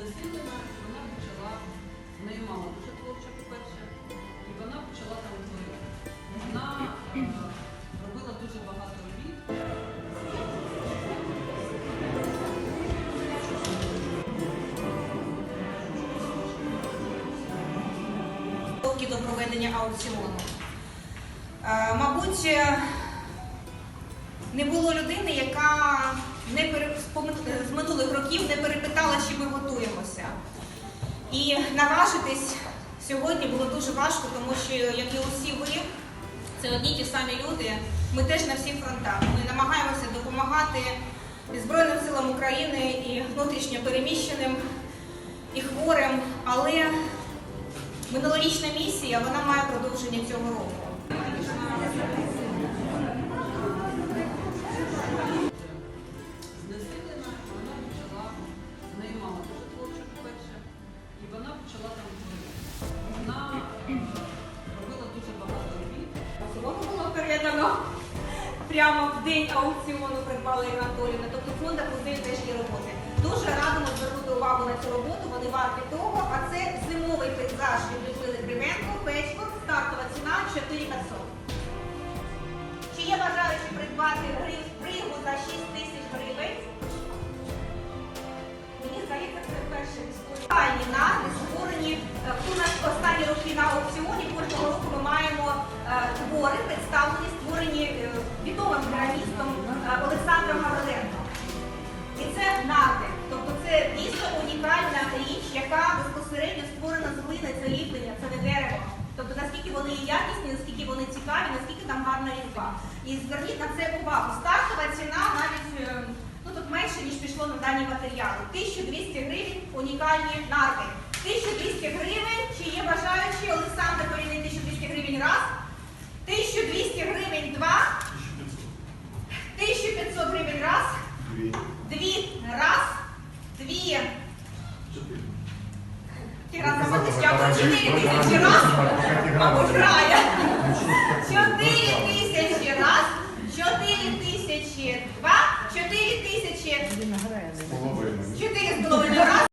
знесилена, вона почала, в неї мама дуже творча, по-перше, і вона почала там творити. Вона е, робила дуже багато робіт. підготовки до проведення аукціону. Е, Мабуть, е, не було людини, яка не пере- з помин- з минулих років не перепитала, чи ми готуємося. І наважитись сьогодні було дуже важко, тому що, як і усі ви, це одні ті самі люди. Ми теж на всіх фронтах. Ми намагаємося допомагати Збройним силам України і внутрішньо переміщеним, і хворим, але Минулорічна місія вона має продовження цього року. Передано прямо в день аукціону придбали Анатоліна. Тобто в фондах теж є роботи. Дуже радимо звернути увагу на цю роботу, вони варті того. А це зимовий пейзаж від Людмили Кривенко, печко, е, Олександром Гавриленком. І це нарди. Тобто це дійсно унікальна річ, яка безпосередньо створена з глини, це ліплення, це не дерево. Тобто наскільки вони якісні, наскільки вони цікаві, наскільки там гарна різьба. І зверніть на це увагу. Стартова ціна навіть е, ну тут менше, ніж пішло на дані матеріали. 1200 гривень унікальні нарди. 1200 гривень, чи є бажаючі Олександр Коріний 1200 гривень раз. 1200 гривень два. Тиран заплатить, я по 4 тисячі раз, мабуть, грає. Чотири тисячі раз, чотири тисячі два, чотири тисячі, Чотири з половиною раз.